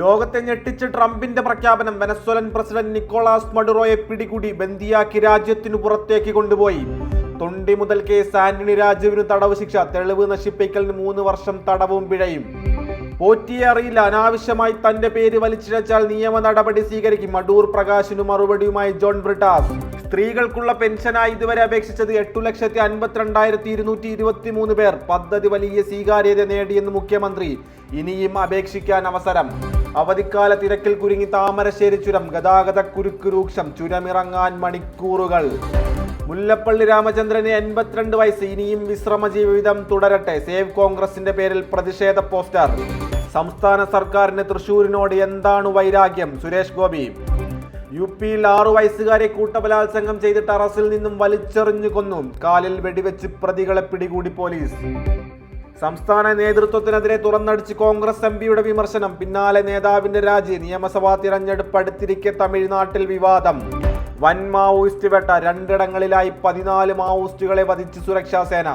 ലോകത്തെ ഞെട്ടിച്ച് ട്രംപിന്റെ പ്രഖ്യാപനം വെനസ്വലൻ പ്രസിഡന്റ് നിക്കോളാസ് മഡുറോയെ പിടികൂടി ബന്ദിയാക്കി രാജ്യത്തിനു പുറത്തേക്ക് കൊണ്ടുപോയി. തൊണ്ടി മുതൽ കേസ് ആന്റണി രാജുവിന് തടവ് ശിക്ഷ തെളിവ് നശിപ്പിക്കലിന് മൂന്ന് വർഷം തടവും പിഴയും. പോറ്റിയെ അറിയില്ല അനാവശ്യമായി തന്റെ പേര് വലിച്ചിഴച്ചാൽ നിയമ നടപടി സ്വീകരിക്കും. മഡൂർ പ്രകാശിനു മറുപടിയുമായി ജോൺ ബ്രിട്ടാസ്. സ്ത്രീകൾക്കുള്ള പെൻഷനായി ഇതുവരെ അപേക്ഷിച്ചത് എട്ടു ലക്ഷത്തി അൻപത്തിരണ്ടായിരത്തി ഇരുന്നൂറ്റി ഇരുപത്തി മൂന്ന് പേർ. പദ്ധതി വലിയ സ്വീകാര്യത നേടിയെന്ന് മുഖ്യമന്ത്രി. ഇനിയും അപേക്ഷിക്കാൻ അവസരം. അവധിക്കാല തിരക്കിൽ കുരുങ്ങി താമരശ്ശേരി ചുരം ഗതാഗത കുരുക്ക് രൂക്ഷം ചുരമിറങ്ങാൻ മണിക്കൂറുകൾ. മുല്ലപ്പള്ളി രാമചന്ദ്രന് എൺപത്തിരണ്ട് വയസ്സ് ഇനിയും വിശ്രമ ജീവിതം തുടരട്ടെ സേവ് കോൺഗ്രസിന്റെ പേരിൽ പ്രതിഷേധ പോസ്റ്റർ. സംസ്ഥാന സർക്കാരിന് തൃശൂരിനോട് എന്താണ് വൈരാഗ്യം? സുരേഷ് ഗോപി. യു പിയിൽ ആറു വയസ്സുകാരെ കൂട്ടബലാത്സംഗം ചെയ്തിട്ട് ടെറസിൽ നിന്നും വലിച്ചെറിഞ്ഞു കൊന്നു. കാലിൽ വെടിവെച്ച് പ്രതികളെ പിടികൂടി പോലീസ്. സംസ്ഥാന നേതൃത്വത്തിനെതിരെ തുറന്നടിച്ച് കോൺഗ്രസ് എം പിയുടെ വിമർശനം. പിന്നാലെ നേതാവിന്റെ രാജി നിയമസഭാ തിരഞ്ഞെടുപ്പ് അടുത്തിരിക്കെ തമിഴ്നാട്ടിൽ വിവാദം. വൻ മാവോയിസ്റ്റ് വേട്ട രണ്ടിടങ്ങളിലായി പതിനാല് മാവോയിസ്റ്റുകളെ വധിച്ച് സുരക്ഷാ സേന.